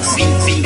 Fim, fim.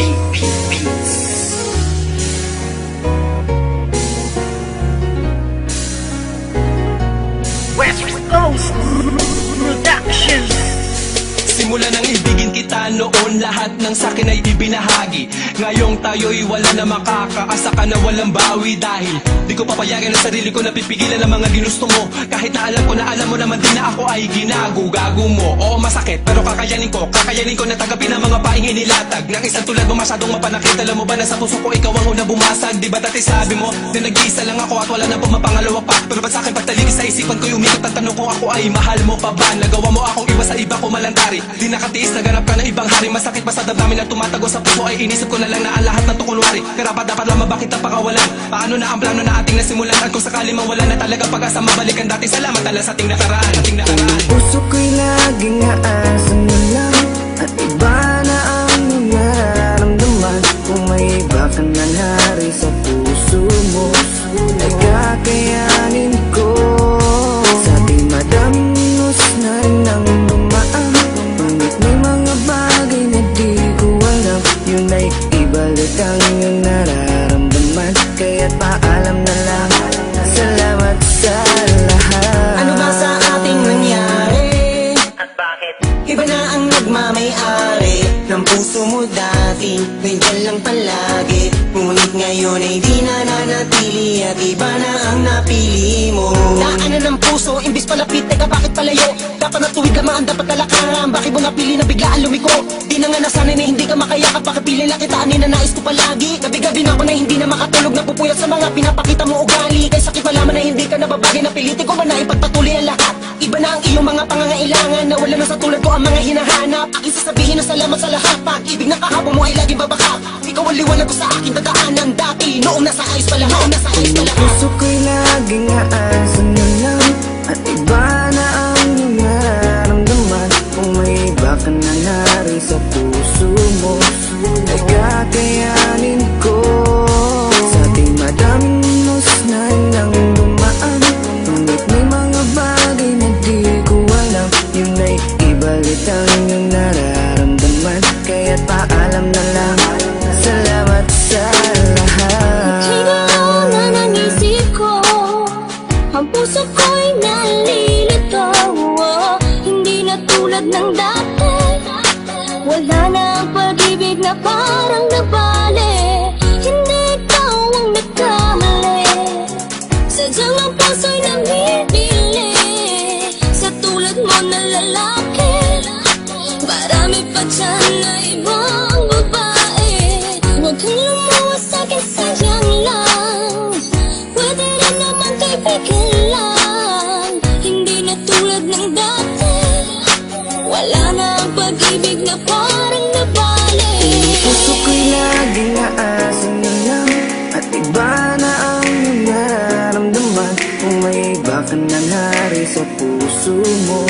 Simula nang ibigin kita noon. Lahat ng sakin ay ibinahagi. Ngayong tayo'y wala na makakaasa ka na walang bawi Dahil di ko papayagan ang sarili ko na pipigilan ang mga ginusto mo. Kahit na alam ko na alam mo naman din na ako ay ginago-gago mo. Oo masakit pero kakayanin ko Kakayanin ko na tagapin ang mga paing inilatag Ng isang tulad mo. Masyadong mapanakit Alam mo ba na sa puso ko ikaw ang una bumasag. Di ba dati sabi mo na nag-iisa lang ako At wala na pong mapangalawa pa. Pero ba't sa akin pagtaligis sa isipan ko Umikot ang tanong ko ako ay mahal mo pa ba? Nagawa mo akong iba sa iba ko malantari Di nakatiis naganap ka ng ibang hari. Masakit pa sa damdamin na tumatago sa puso? Ay inisip ko na lang na ang lahat ng to kunwari Karapat dapat lamang bakit ang pakawalan? Paano na ang plano na ating nasimulan? At kung sakali mawala na talaga pag-asa Mabalikan dati. Salamat ala sa ating nakaraan. Ating nakaraan. Puso ko'y laging aasan nagmamayari Ng puso mo dati. Ganyan lang palagi. Ngunit ngayon ay di na At iba na ang napili mo. Daanan ng puso, imbis palapit Teka bakit palayo? Dapat natuwid lamaan, dapat talakaran Bakit mo napili na biglaan lumiko? Di na nga nasanay na hindi ka makayakap Pakipili lang kita, ani na nais ko palagi? Gabi-gabi na ako na hindi na makatulog. Napupuyat sa mga pinapakita mo ugali. Kay sakit malaman na hindi ka nababagay Napilitin ko man na ipagpatuloy mga pangangailangan Na wala na sa tulad ko ang mga hinahanap. Aking sasabihin na salamat sa lahat Pag-ibig na kahapon mo ay laging babakak Ikaw ang liwanag ko sa aking dadaanan dati Noong nasa ayos pa lahat Noong nasa ayos pa lahat Puso ko'y laging aasan ang iyong nararamdaman. Kaya't paalam na lang. Salamat sa lahat. Hinaan ang isip ko. Ang puso ko'y nalilito. Oh, Hindi na tulad ng dati. Wala na ang pag-ibig na parang nabali. Hindi ikaw ang nagkamali. Sadyang ang puso'y namimili Sa tulad mo na lalaki sa'kin, sayang lang Pwede rin naman kaibigan lang Hindi na tulad ng dati Wala na ang pag-ibig na parang nabali Puso ko'y laging mo lang At iba na ang nararamdaman may iba na nari sa puso mo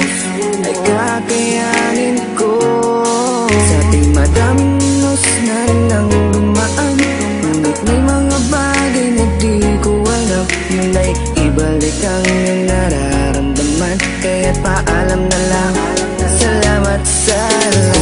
Ay kakayanin ko. Sa ating madaming minus na rin Marami kang nararamdaman. Kaya't paalam na lang. Salamat sa lahat